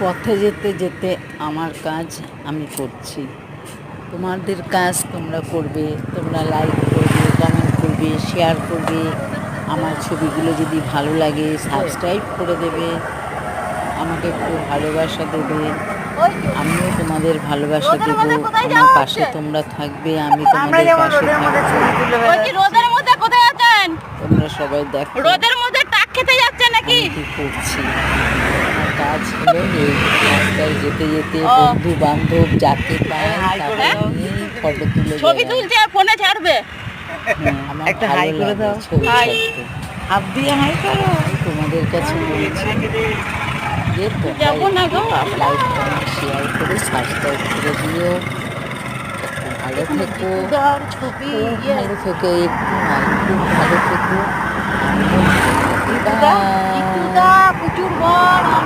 পথে যেতে যেতে আমার কাজ আমি করছি। তোমাদের কাজ তোমরা করবে তোমরা লাইক করবে কমেন্ট করবে শেয়ার করবে। আমার ছবিগুলো যদি ভালো লাগে সাবস্ক্রাইব করে দেবে। আমাকে একটু ভালোবাসা দেবে। আমিও তোমাদের ভালোবাসা দেবো। আমার পাশে তোমরা থাকবে আমি তোমাদের পাশে থাকব। ওই কি রোদের মধ্যে কোথায় আছেন তোমরা সবাই দেখো। রোদের মধ্যে টাক খেতে যাচ্ছেন নাকি? কি করছি? রাস্তায় যেতে যেতে বন্ধু বান্ধব যাকে তাকে নিয়ে ফটো তুলে ছবি তুলছে ফোনে ছাড়বে। হ্যাঁ, আমার একটা ভালো হাই করে দাও। হাই। হাত দিয়ে হাই করো। তোমাদের কাছে বলছি যে যাব না গো। লাইক শেয়ার করে সাবস্ক্রাইব করে দিও। ভালো থেকো। ছবি ভালো থেকো একটু ভালো থেকো। আমিও